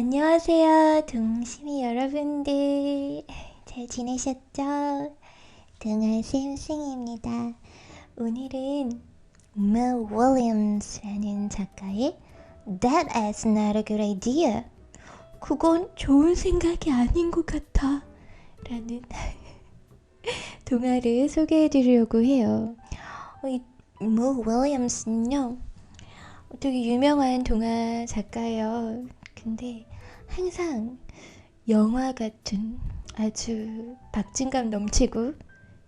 안녕하세요, 동심이 여러분들. 잘 지내셨죠? 동아 쌤쌤입니다. 오늘은 Mel Williams라는 작가의 That is not a good idea. 그건 좋은 생각이 아닌 것 같아. 라는 동화를 소개해 드리려고 해요. Mel Williams는요, 되게 유명한 동화 작가예요. 근데 항상 영화 같은 아주 박진감 넘치고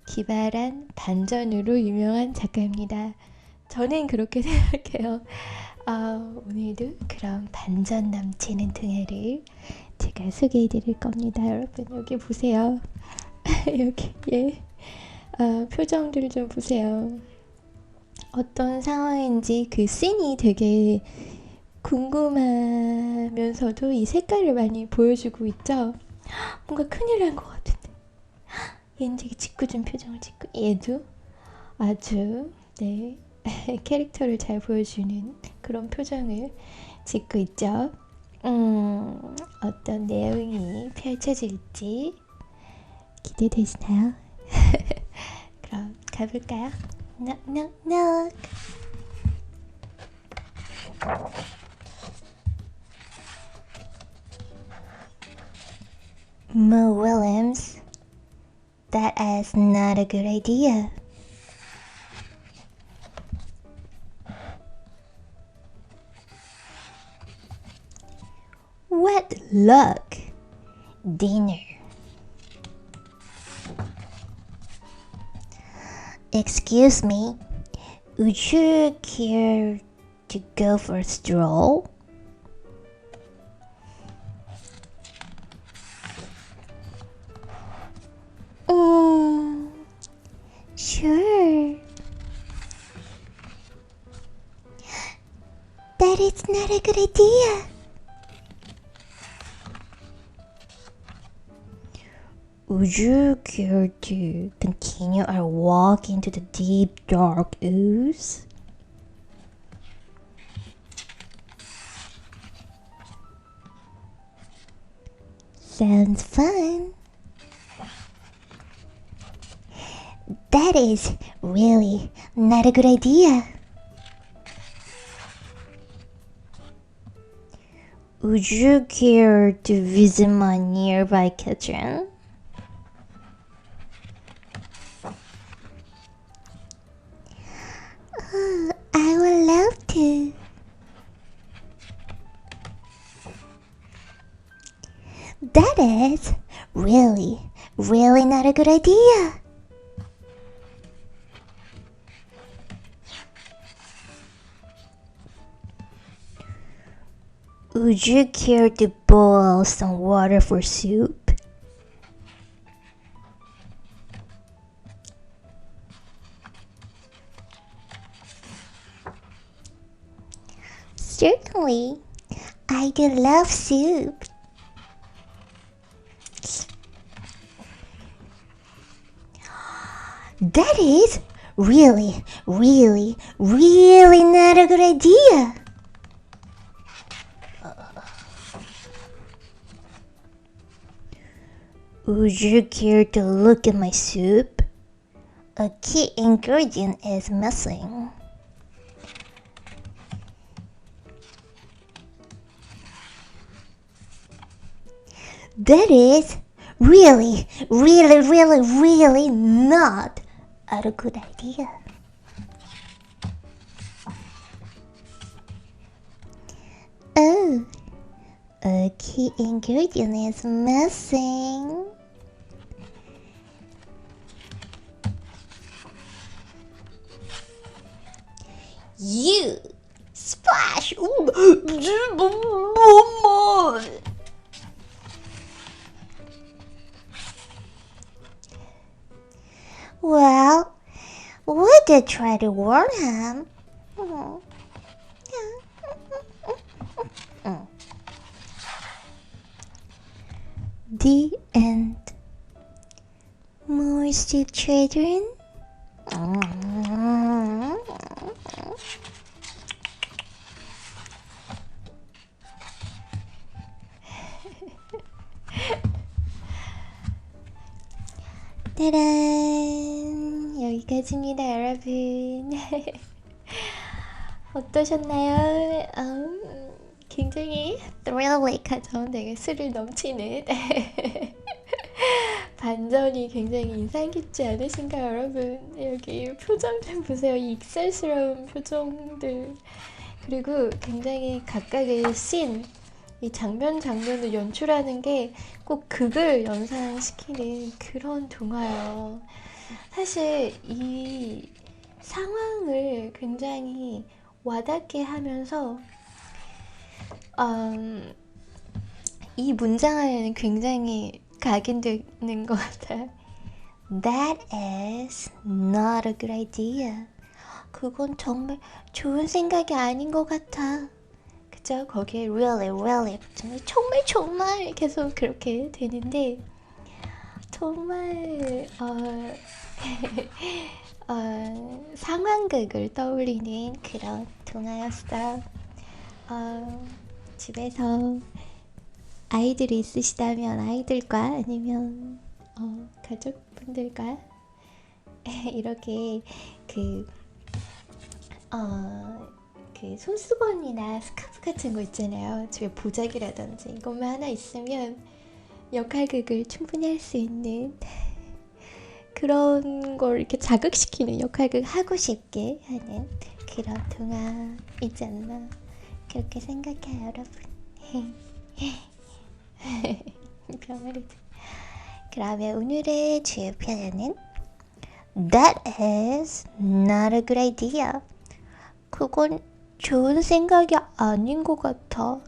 기발한 반전으로 유명한 작가입니다. 저는 그렇게 생각해요. 아, 오늘도 그런 반전 넘치는 등해를 제가 소개해 드릴 겁니다. 여러분, 여기 보세요. 여기, 예. 아, 표정들 좀 보세요. 어떤 상황인지 그 씬이 되게 궁금하면서도 이 색깔을 많이 보여주고 있죠. 뭔가 큰일 난 것 같은데. 얘는 되게 짓궂은 표정을 짓고 얘도 아주 네 캐릭터를 잘 보여주는 그런 표정을 짓고 있죠. 음 어떤 내용이 펼쳐질지 기대되시나요? 그럼 가볼까요? 넉넉넉 Mo Williams, that is not a good idea. What luck! Dinner. Excuse me, would you care to go for a stroll? Not a good idea. Would you care to continue our walk into the deep dark ooze? Sounds fun. That is really not a good idea. Would you care to visit my nearby kitchen? Oh, I would love to. That is really, really not a good idea. Would you care to boil some water for soup? Certainly. I do love soup. That is really, really, really not a good idea. Would you care to look at my soup? A key ingredient is missing. That is really, really, really, really not a good idea. Oh, a key ingredient is missing. You splash. Well, we did try to warn him. The end. More soup children. 따란. 여기까지입니다 여러분. 어떠셨나요? 음, 굉장히 thrillik하죠. 되게 스릴 넘치는. 반전이 굉장히 인상 깊지 않으신가요 여러분? 여기 표정 좀 보세요. 이 익살스러운 표정들. 그리고 굉장히 각각의 씬, 이 장면 장면을 연출하는 게 꼭 극을 연상시키는 그런 동화예요. 사실 이 상황을 굉장히 와닿게 하면서 음, 이 문장 안에는 굉장히 각인되는 것 같아요. That is not a good idea. 그건 정말 좋은 생각이 아닌 것 같아. 그죠? 거기에 really, really, 정말, 정말, 계속 그렇게 되는데, 정말, 어, 어, 상황극을 떠올리는 그런 동화였어요. 어, 집에서 아이들이 있으시다면 아이들과 아니면 어, 가족분들과 이렇게 그 어, 그 손수건이나 같은 거 있잖아요. 집에 보자기라든지 이것만 하나 있으면 역할극을 충분히 할 수 있는 그런 걸 이렇게 자극시키는 역할극 하고 싶게 하는 그런 동화이지 않나 그렇게 생각해요, 여러분. 병아리들. 그러면 오늘의 주요 표현은 That is not a good idea. 그건 좋은 생각이 아닌 것 같아.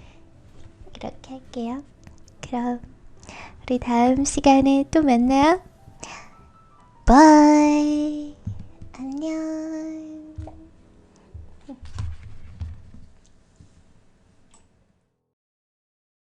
이렇게 할게요. 그럼 우리 다음 시간에 또 만나요. 바이. 안녕.